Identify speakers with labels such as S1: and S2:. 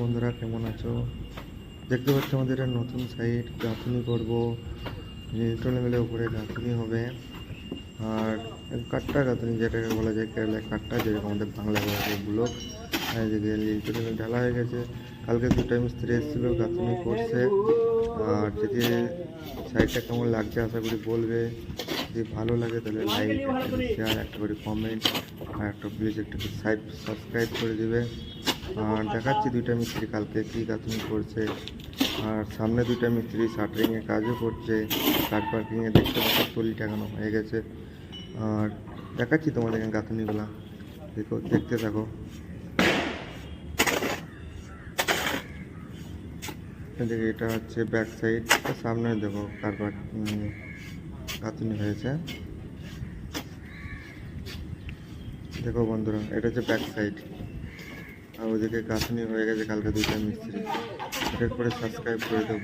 S1: বন্ধুরা, কেমন আছো? দেখতে পাচ্ছ আমাদের একটা নতুন সাইট গাঁথুনি করব। নিউট্রন মিলে উপরে গাঁথুনি হবে। আর কাট্টা গাঁথুনি, যেটাকে বলা যায় কেরালায় কাট্টা যেরকম আমাদের বাংলা বলা যায় ব্লক এদিকে লিলটনে ঢালা হয়ে গেছে। কালকে দুটা মিস্ত্রি এসেছিল, গাঁথুনি করছে। আর যদি সাইটটা কেমন লাগছে, আশা করি বলবে। যদি ভালো লাগে, তাহলে লাইক শেয়ার একটা করে কমেন্ট আর একটা প্লিজ একটা সাইট সাবস্ক্রাইব করে দিবে। দেখাচ্ছি দুইটা মিস্ত্রি, কালকে কী গাঁথুনি করছে। আর সামনে দুইটা মিস্ত্রি শাটারিংয়ের কাজও করছে কার পার্কিংয়ে দেখতে পাচ্ছি টলি টাঙানো হয়ে গেছে। আর দেখাচ্ছি তোমাদের এখানে গাঁথুনিগুলা দেখো, দেখতে থাকো। এদিকে এটা হচ্ছে ব্যাক সাইড সামনে দেখো কার গাঁথুনি হয়েছে। দেখো বন্ধুরা, এটা হচ্ছে ব্যাক সাইড আর ওদিকে গাঁথুনি হয়ে গেছে কালকে দুইটা মিস্ত্রি এটার সাবস্ক্রাইব করে দেবো।